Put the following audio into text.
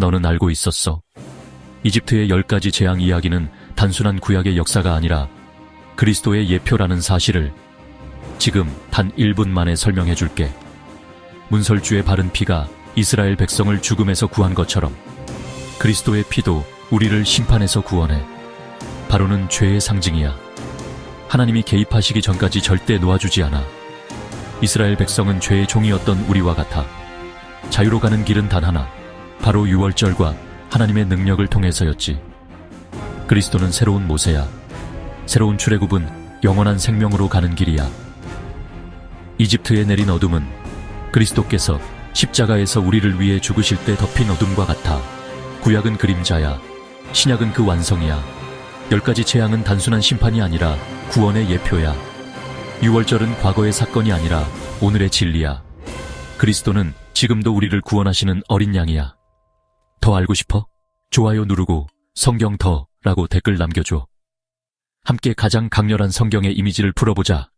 너는 알고 있었어. 이집트의 열 가지 재앙 이야기는 단순한 구약의 역사가 아니라 그리스도의 예표라는 사실을 지금 단 1분 만에 설명해 줄게. 문설주의 바른 피가 이스라엘 백성을 죽음에서 구한 것처럼 그리스도의 피도 우리를 심판에서 구원해. 바로는 죄의 상징이야. 하나님이 개입하시기 전까지 절대 놓아주지 않아. 이스라엘 백성은 죄의 종이었던 우리와 같아. 자유로 가는 길은 단 하나. 바로 유월절과 하나님의 능력을 통해서였지. 그리스도는 새로운 모세야. 새로운 출애굽은 영원한 생명으로 가는 길이야. 이집트에 내린 어둠은 그리스도께서 십자가에서 우리를 위해 죽으실 때 덮인 어둠과 같아. 구약은 그림자야. 신약은 그 완성이야. 열 가지 재앙은 단순한 심판이 아니라 구원의 예표야. 유월절은 과거의 사건이 아니라 오늘의 진리야. 그리스도는 지금도 우리를 구원하시는 어린 양이야. 더 알고 싶어? 좋아요 누르고 성경 더 라고 댓글 남겨줘. 함께 가장 강렬한 성경의 이미지를 풀어보자.